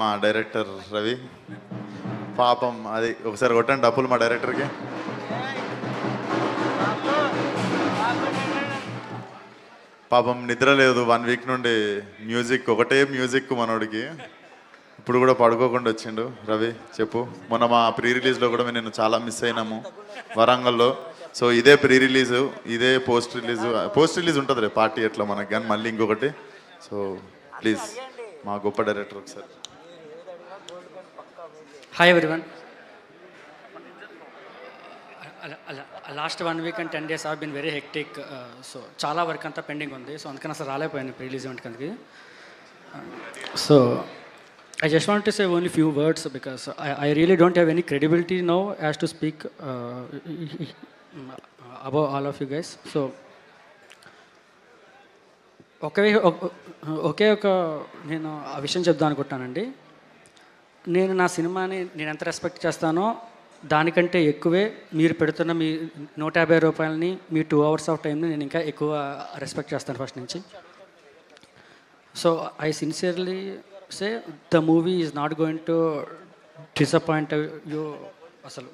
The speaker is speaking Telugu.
మా డైరెక్టర్ రవి. పాపం అది ఒకసారి కొట్టండి డబ్బులు మా డైరెక్టర్కి. పాపం నిద్ర లేదు. వన్ వీక్ నుండి మ్యూజిక్ ఒకటే మ్యూజిక్ మనోడికి. ఇప్పుడు కూడా పడుకోకుండా వచ్చిండు. రవి చెప్పు. మొన్న మా ప్రీ రిలీజ్లో కూడా నేను చాలా మిస్ అయినాము వరంగల్లో. సో ఇదే ప్రీ రిలీజ్ ఇదే పోస్ట్ రిలీజ్ పోస్ట్ రిలీజ్ ఉంటుంది రే పార్టీ ఎట్లా మనకి. కానీ మళ్ళీ ఇంకొకటి. సో ప్లీజ్ మా గొప్ప డైరెక్టర్ ఒకసారి. Hi everyone last one week and ten days are been very hectic so చాలా వర్క్ అంతా పెండింగ్ ఉంది సో అందుకని అసలు రాలేకపోయాను రిలీజ్ ఈవెంట్ కనుక so I just want to say only few words because I I really don't have any credibility no as to speak above all of you guys so okay okay ఒక నేను ఆ విషయం చెప్దాం అనుకుంటానండి నేను నా సినిమాని నేను ఎంత రెస్పెక్ట్ చేస్తానో దానికంటే ఎక్కువే మీరు పెడుతున్న మీ నూట యాభై రూపాయలని మీ టూ అవర్స్ ఆఫ్ టైంని నేను ఇంకా ఎక్కువ రెస్పెక్ట్ చేస్తాను ఫస్ట్ నుంచి. So I sincerely say the movie is not going to disappoint you అసలు.